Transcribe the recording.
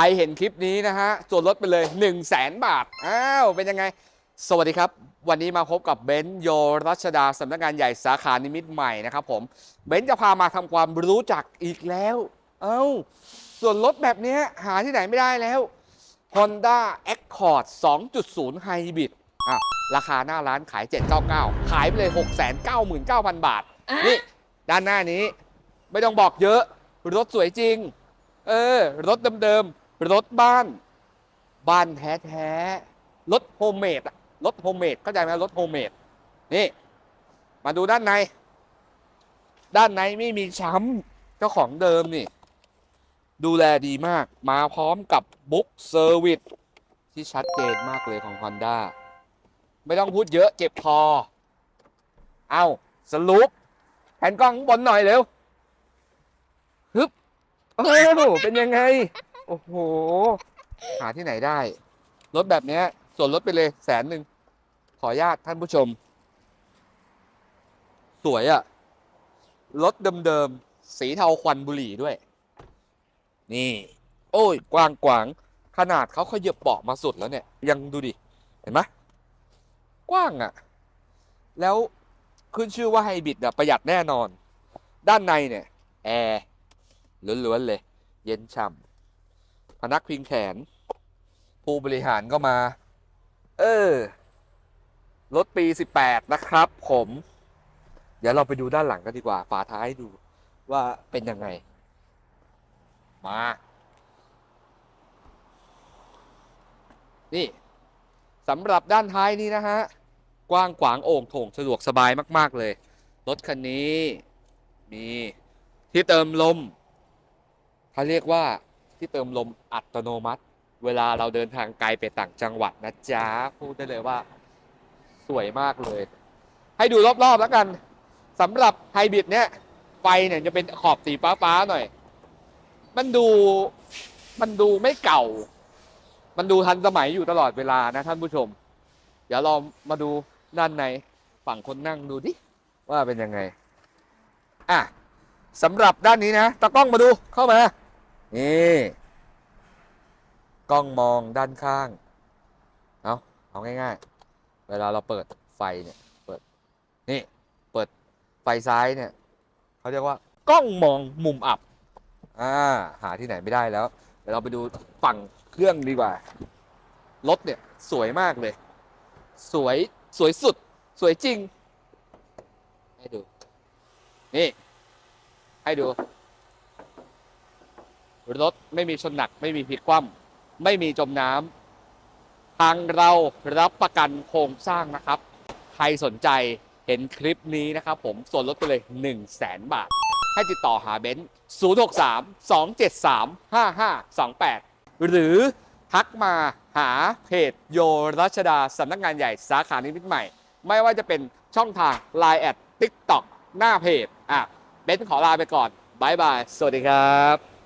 รเห็นคลิปนี้นะฮะส่วนลดไปเลย 1 0 0 0 0แสนบาท อ้าว เป็นยังไง สวัสดีครับ วันนี้มาพบกับเบนซ์โยรัชดาสำนักงานใหญ่สาขานิมิตรใหม่นะครับผม เบนซ์จะพามาทำความรู้จักอีกแล้ว เอ้า ส่วนลดแบบเนี้ยหาที่ไหนไม่ได้แล้ว Honda Accord 2.0 Hybrid อะราคาหน้าร้านขาย 799 ขายไปเลย 699,000 บาท นี่ ด้านหน้านี้ ไม่ต้องบอกเยอะ รถสวยจริง เออ รถเดิมๆ รถบ้านบ้านแท้ๆรถโฮมเมดอะรถโฮมเมดเข้าใจไหมรถโฮมเมดนี่ มาดูด้านใน ด้านในไม่มีช้ำเจ้าของเดิมนี่ ดูแลดีมาก มาพร้อมกับบุ๊กเซอร์วิสที่ชัดเจนมากเลยของ Honda ไม่ต้องพูดเยอะเจ็บคอ เอาสรุปแผ่นกล้องบนหน่อยเร็วฮึบโอ้โหเป็นยังไง โอ้โห หาที่ไหนได้ รถแบบเนี้ย ส่วนลดไปเลยแสนหนึ่ง ขออนุญาตท่านผู้ชม สวยอะรถเดิมๆ สีเทาควันบุหรี่ด้วย นี่ โอ้ย กว้างกวาง ขนาดเขาขยับเบาะมาสุดแล้วเนี่ย ยังดูดิ เห็นไหมกว้างอะแล้วขึ้นชื่อว่าไฮบริดอะประหยัดแน่นอน ด้านในเนี่ย แอร์ล้วนๆเลย เย็นฉ่ำ พนักพิงแขน ผู้บริหารก็มา เออ รถปี 18 นะครับ ผม เดี๋ยวเราไปดูด้านหลังกันดีกว่า ฝาท้ายดูว่าเป็นยังไง มา นี่สำหรับด้านท้ายนี้นะฮะ กว้างขวางโอ่งโถงสะดวกสบายมาก ๆ เลย รถคันนี้ มีที่เติมลมเขาเรียกว่า ที่เติมลมอัตโนมัติ เวลาเราเดินทางไกลไปต่างจังหวัดนะจ๊ะพูดได้เลยว่า สวยมากเลย ให้ดูรอบๆแล้วกันสำหรับไฮบริดเนี้ยไฟเนี่ยจะเป็นขอบสีฟ้าๆหน่อย มันดูมันดูไม่เก่า มันดูทันสมัยอยู่ตลอดเวลานะท่านผู้ชม เดี๋ยวเรามาดูด้านในฝั่งคนนั่งดูดิว่าเป็นยังไง อะสำหรับด้านนี้นะตากล้องมาดูเข้ามา นี่กล้องมองด้านข้าง เอาเอาง่าย ๆ เวลาเราเปิดไฟเนี่ย เปิด นี่ เปิดไฟซ้ายเนี่ย เขาเรียกว่ากล้องมองมุมอับ อ่า หาที่ไหนไม่ได้แล้ว เดี๋ยวเราไปดูฝั่งเครื่องดีกว่า รถเนี่ย สวยมากเลย สวย สวยสุด สวยจริง ให้ดู นี่ ให้ดู รถไม่มีชนหนัก ไม่มีพลิกคว่ำไม่มีจมน้ำทางเรารับประกันโครงสร้างนะครับ ใครสนใจเห็นคลิปนี้นะครับ ผมส่วนลดไปเลย 1 0 0 0 0แสนบาท ให้ติดต่อหาเบนซ์063 273 5528 หรือทักมาหาเพจโยรัชดาสำนักงานใหญ่สาขานิมิตใหม่ ไม่ว่าจะเป็นช่องทาง Line แอด TikTok หน้าเพจ อะเบนซ์ขอลาไปก่อนบายบาย สวัสดีครับ